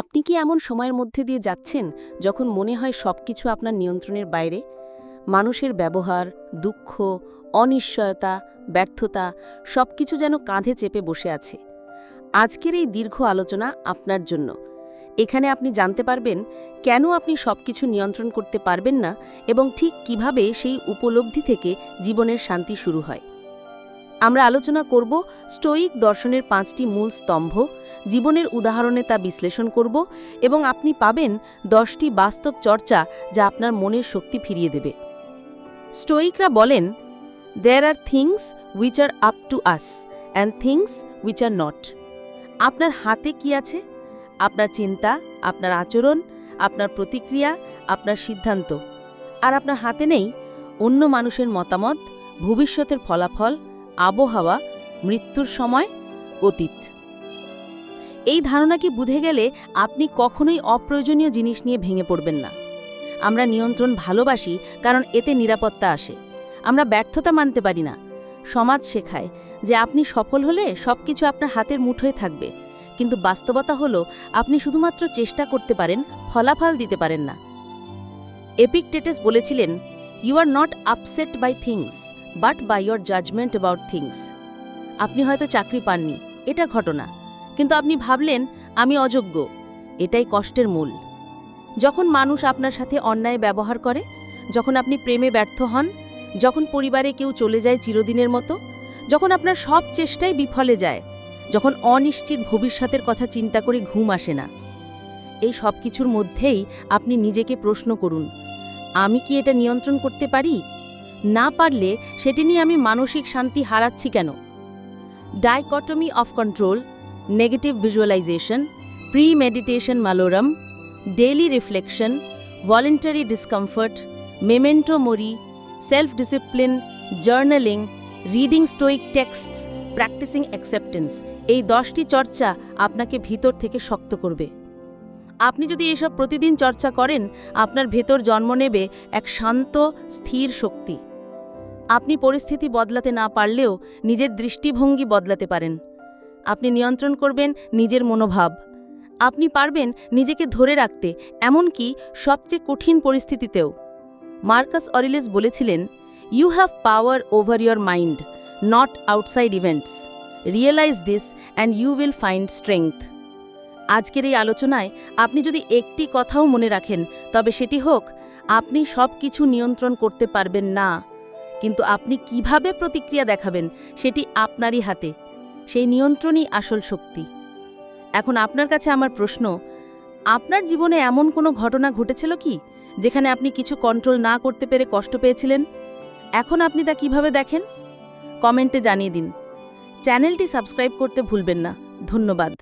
আপনি কি এমন সময়ের মধ্যে দিয়ে যাচ্ছেন যখন মনে হয় সব কিছু আপনার নিয়ন্ত্রণের বাইরে? মানুষের ব্যবহার, দুঃখ, অনিশ্চয়তা, ব্যর্থতা, সবকিছু যেন কাঁধে চেপে বসে আছে। আজকের এই দীর্ঘ আলোচনা আপনার জন্য। এখানে আপনি জানতে পারবেন কেন আপনি সবকিছু নিয়ন্ত্রণ করতে পারবেন না এবং ঠিক কীভাবে সেই উপলব্ধি থেকে জীবনের শান্তি শুরু হয়। আমরা আলোচনা করব স্টোয়িক দর্শনের পাঁচটি মূল স্তম্ভ, জীবনের উদাহরণে তা বিশ্লেষণ করব এবং আপনি পাবেন দশটি বাস্তব চর্চা যা আপনার মনের শক্তি ফিরিয়ে দেবে। স্টোয়িকরা বলেন there are things which are up to us and things which are not আপনার হাতে কি আছে? আপনার চিন্তা, আপনার আচরণ, আপনার প্রতিক্রিয়া, আপনার সিদ্ধান্ত। আর আপনার হাতে নেই অন্য মানুষের মতামত, ভবিষ্যতের ফলাফল আবহাওয়া, মৃত্যুর সময়, অতীত। এই ধারণাকে বুঝে গেলে আপনি কখনোই অপ্রয়োজনীয় জিনিস নিয়ে ভেঙে পড়বেন না। আমরা নিয়ন্ত্রণ ভালোবাসি কারণ এতে নিরাপত্তা আসে। আমরা ব্যর্থতা মানতে পারি না। সমাজ শেখায় যে আপনি সফল হলে সব কিছু আপনার হাতের মুঠোয় থাকবে। কিন্তু বাস্তবতা হলো, আপনি শুধুমাত্র চেষ্টা করতে পারেন, ফলাফল দিতে পারেন না। এপিকটেটাস বলেছিলেন you are not upset by things but by your judgement about things আপনি হয়তো চাকরি পাননি, এটা ঘটনা। কিন্তু আপনি ভাবলেন, আমি অযোগ্য, এটাই কষ্টের মূল। যখন মানুষ আপনার সাথে অন্যায় ব্যবহার করে, যখন আপনি প্রেমে ব্যর্থ হন, যখন পরিবারে কেউ চলে যায় চিরদিনের মতো, যখন আপনার সব চেষ্টাই বিফলে যায়, যখন অনিশ্চিত ভবিষ্যতের কথা চিন্তা করে ঘুম আসে না, এই সব কিছুর মধ্যেই আপনি নিজেকে প্রশ্ন করুন, আমি কি এটা নিয়ন্ত্রণ করতে পারি? না পারলে সেটি নিয়ে আমি মানসিক শান্তি হারাচ্ছি কেন? Dichotomy of control, negative visualisation pre meditation malorum, daily reflection, voluntary discomfort, memento mori self discipline journaling, reading stoic texts, practising acceptance, এই দশটি চর্চা আপনাকে ভিতর থেকে শক্ত করবে। আপনি যদি এসব প্রতিদিন চর্চা করেন, আপনার ভেতর জন্ম নেবে এক শান্ত, স্থির শক্তি। আপনি পরিস্থিতি বদলাতে না পারলেও নিজের দৃষ্টিভঙ্গি বদলাতে পারেন। আপনি নিয়ন্ত্রণ করবেন নিজের মনোভাব। আপনি পারবেন নিজেকে ধরে রাখতে, এমনকি সবচেয়ে কঠিন পরিস্থিতিতেও। মার্কাস অরিলেস বলেছিলেন you have power over your mind not outside events realize this and you will find strength আজকের এই আলোচনায় আপনি যদি একটি কথাও মনে রাখেন, তবে সেটি হোক, আপনি সব কিছু নিয়ন্ত্রণ করতে পারবেন না। কিন্তু আপনি কীভাবে প্রতিক্রিয়া দেখাবেন সেটি আপনারই হাতে। সেই নিয়ন্ত্রণই আসল শক্তি। এখন আপনার কাছে আমার প্রশ্ন, আপনার জীবনে এমন কোনো ঘটনা ঘটেছিল কি, যেখানে আপনি কিছু কন্ট্রোল না করতে পেরে কষ্ট পেয়েছিলেন? এখন আপনি তা কীভাবে দেখেন? কমেন্টে জানিয়ে দিন। চ্যানেলটি সাবস্ক্রাইব করতে ভুলবেন না। ধন্যবাদ।